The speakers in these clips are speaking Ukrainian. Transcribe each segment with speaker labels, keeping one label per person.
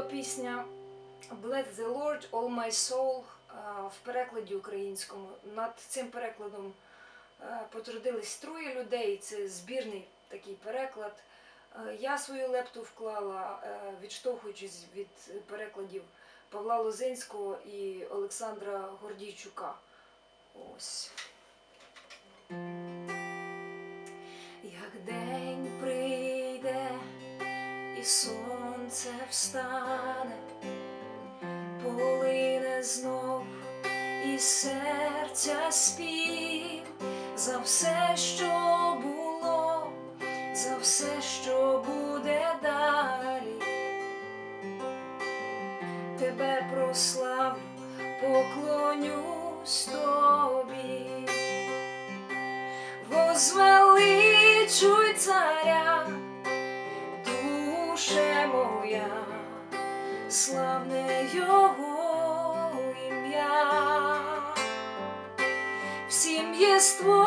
Speaker 1: чудова пісня Bless the Lord, All My Soul в перекладі українському. Над цим перекладом е, потрудились троє людей. Це збірний такий переклад. Е, Я свою лепту вклала, е, відштовхуючись від перекладів Павла Лозинського і Олександра Гордійчука. Ось. Як день прийде і сонце встане, полине знов із серця спів за все, що було, за все, що буде далі. Тебе прославлю, поклонюсь тобі. Возвеличуй царя, моя, славне його ім'я, всім єством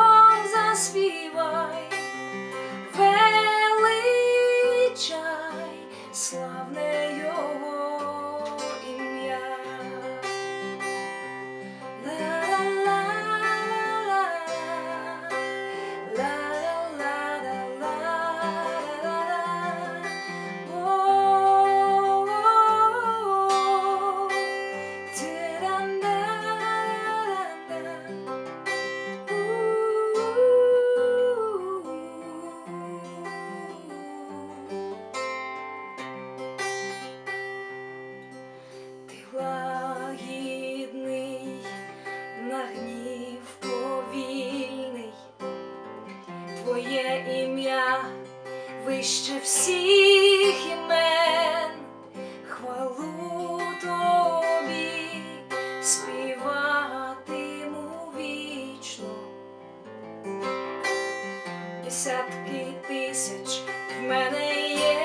Speaker 1: вище всіх імен, хвалу тобі співатиму вічно. Десятки тисяч в мене є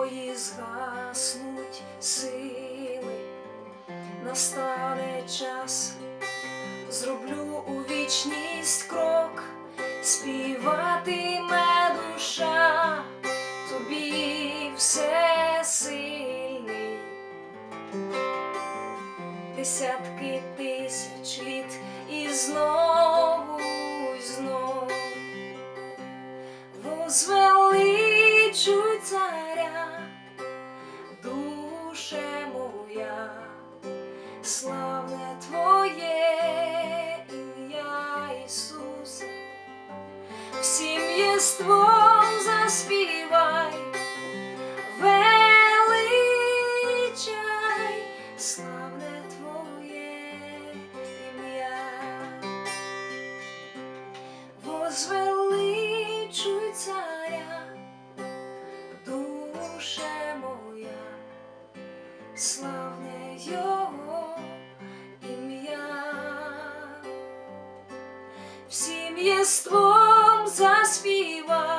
Speaker 1: мої згаснуть сили, настане час, зроблю у вічність крок, співатиме душа, тобі все сильний. Десятки тисяч літ і знову, і знову. Возвеличуй всім єством заспівай, величай, славне Твоє ім'я. Возвеличуй царя, душе моя, славне його ім'я, всім єством заспівай,